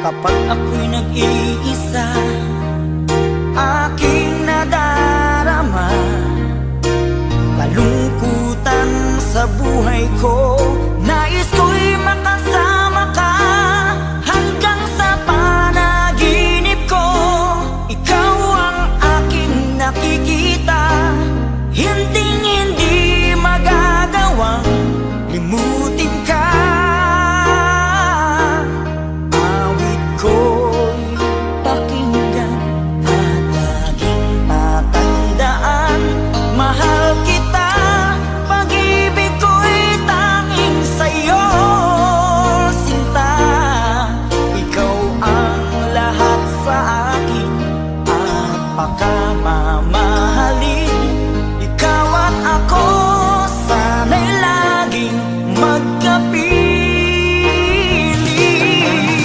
Kapag ako'y nag-iisa Aking nadarama Kalungkutan sa buhay ko.